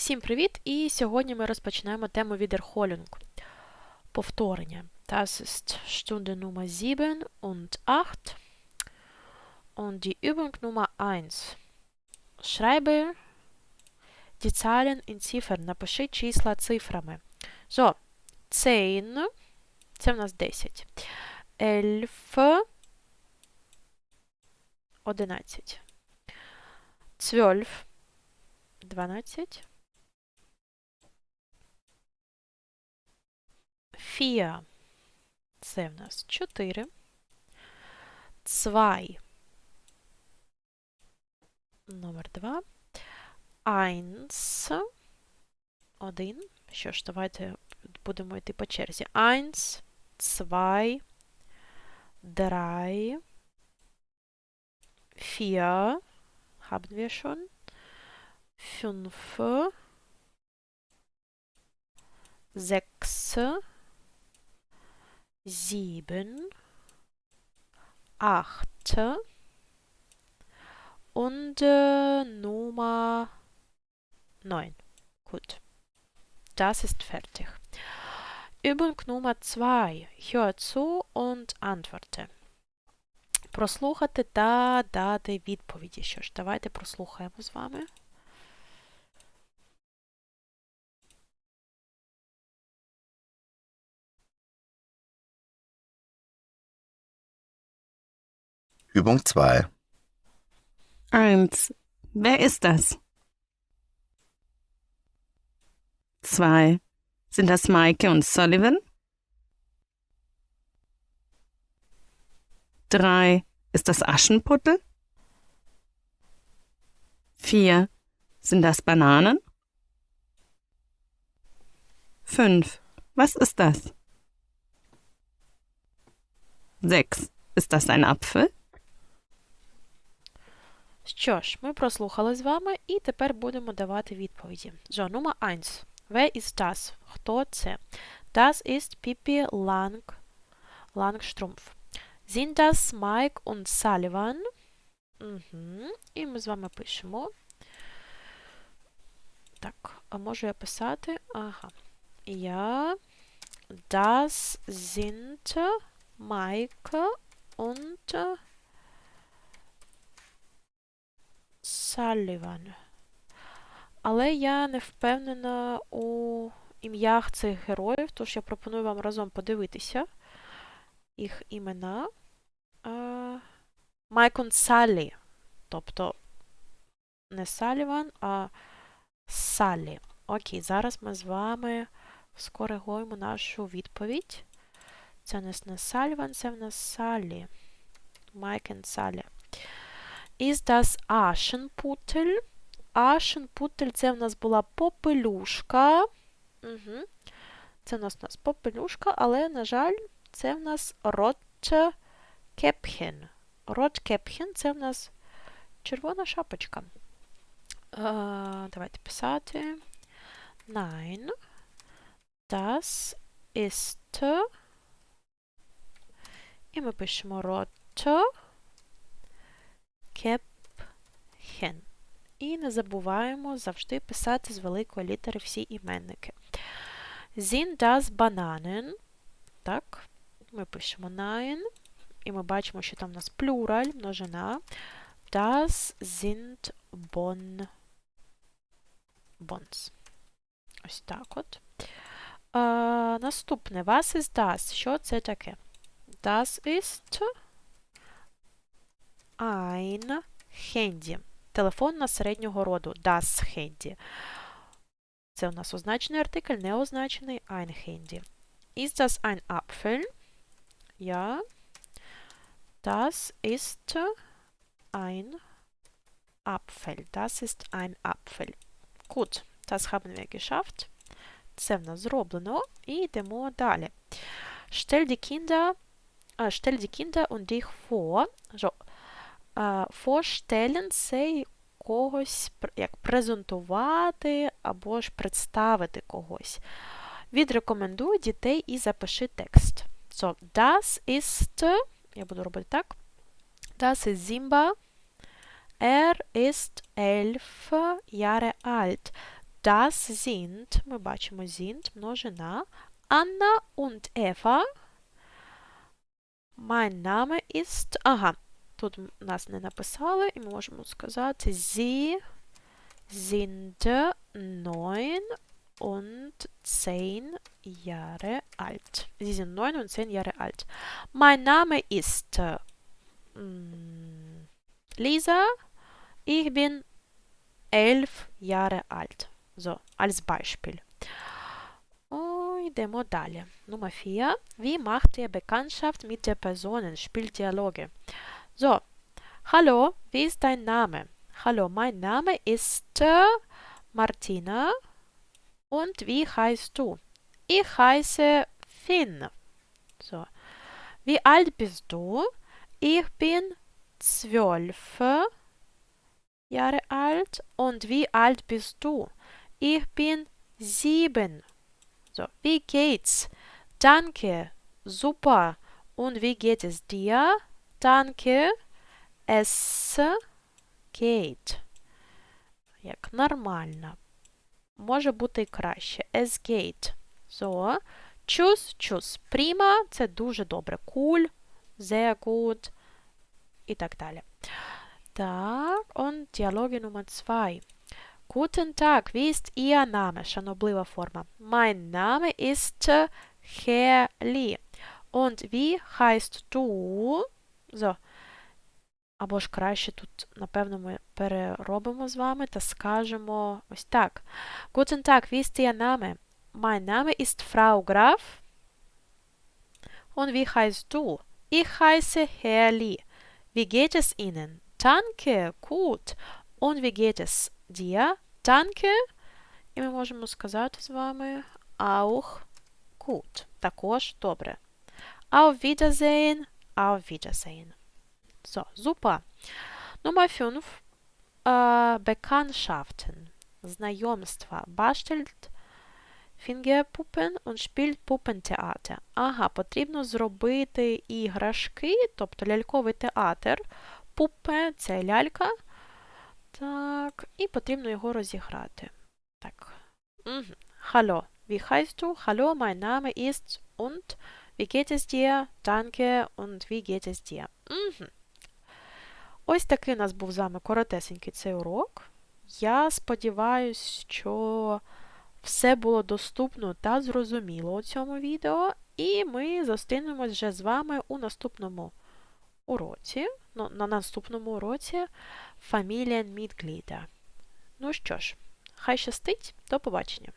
Всім привіт! І сьогодні ми розпочинаємо тему Wiederholung. Повторення. Das ist Stunde Nummer 7 und 8. Und die Übung Nummer 1. Schreibe die Zahlen in Ziffern. Напиши числа цифрами. So, 10. Це в нас 10. 11. 11. 12. 12. 4. Це в нас 4. 2. Номер 2. 1. 1. Що ж, давайте будемо йти по черзі. 1, 2, 3, 4. Haben wir schon. 5, 6, 7, 8 und äh, Nummer 9. Gut. Das ist fertig. Übung Nummer 2. Hör zu und antworte. Прослухати та дати відповіді. Що ж, давайте прослухаємо з вами. Übung 2. 1. Wer ist das? 2. Sind das Maike und Sullivan? 3. Ist das Aschenputtel? 4. Sind das Bananen? 5. Was ist das? 6. Ist das ein Apfel? Що ж, ми прослухали з вами і тепер будемо давати відповіді. So, Nummer 1. Wer ist das? Хто це? Das ist Pippi Lang, Langstrumpf. Sind das Mike und Sullivan? Угу. І ми з вами пишемо. Так, а можу я писати? Ага. Ja, das sind Mike und Салліван. Але я не впевнена у ім'ях цих героїв, тож я пропоную вам разом подивитися їх імена. Майкон Саллі. Тобто не Салліван, а Саллі. Окей, зараз ми з вами скоригуємо нашу відповідь. Це не Салліван, це в нас Саллі. Майкен Саллі. Ist das Aschenputtel? Aschenputtel – це в нас була попелюшка. Угу. Це в нас у нас попелюшка, але, на жаль, це в нас Rotkäppchen. Rotkäppchen – це в нас червона шапочка. Uh, давайте писати. Nein. Das ist. І ми пишемо Rot. Кепхен. І не забуваємо завжди писати з великої літери всі іменники. Sind das Bananen? Так, ми пишемо nein. І ми бачимо, що там у нас плюраль, множина. Das sind bon. Bons. Ось так от. А, наступне. Was ist das? Що це таке? Das ist ein Handy. Телефон на середнього роду. Das Handy. Це у нас означений артикль, неозначений ein Handy. Ist das ein Apfel? Ja. Das ist ein Apfel. Das ist ein Apfel. Gut, das haben wir geschafft. Це в нас зроблено. І йдемо далі. Stell die Kinder, äh, stell die Kinder und dich vor. So, Форштелін це когось як презентувати або ж представити когось. Відрекомендуй дітей і запиши текст. So, das ist, я буду робити так. Das ist Simba. Er ist elf Jahre alt. Das sind, ми бачимо sind, множина. Anna und Eva. Mein Name ist, ага, тут м- нас не написали, і ми можемо сказати Sie sind neun und zehn Jahre alt. Sie sind neun und zehn Jahre alt. Mein Name ist äh, mm, Lisa. Ich bin elf Jahre alt. So, als Beispiel. Oh, йдемо далі. Nummer 4. Wie macht ihr Bekanntschaft mit der Personen? Spielt Dialoge. So, hallo, wie ist dein Name? Hallo, mein Name ist äh, Martina. Und wie heißt du? Ich heiße Finn. So. Wie alt bist du? Ich bin zwölf Jahre alt. Und wie alt bist du? Ich bin sieben. So. Wie geht's? Danke. Super. Und wie geht es dir? Danke. Es geht. Як нормально. Може бути і краще. Es geht. So. Tschüss, tschüss. Prima. Це дуже добре. Cool. Sehr gut. І так далі. Так, und Dialoge Nummer 2. Guten Tag, wie ist Ihr Name? Шаноблива форма. Mein Name ist äh, Lee. Und wie heißt du? So. Або ж краще тут, напевно, ми переробимо з вами та скажемо ось так. Guten Tag, wie ist Ihr Name? Mein Name ist Frau Graf. Und wie heißt du? Ich heiße Herr Lee. Wie geht es Ihnen? Danke, gut. Und wie geht es dir? Danke. І ми можемо сказати з вами auch gut. Також добре. Auf Wiedersehen, auf Wiedersehen. So, super. Nummer 5. Äh, Bekanntschaften. Знайомства. Bastelt Fingerpuppen und spielt Puppentheater. Ага, потрібно зробити іграшки, тобто ляльковий театр. Пупе це лялька. Так, і потрібно його розіграти. Так. Угу. Hallo, wie heißt du? Hallo, mein Name ist und wie geht es dir? Danke und wie geht es dir? Угу. Ось такий у нас був з вами коротесенький цей урок. Я сподіваюся, що все було доступно та зрозуміло у цьому відео, і ми зустрінемось вже з вами у наступному уроці, ну, на наступному уроці Familienmitglieder. Ну що ж, хай щастить, до побачення!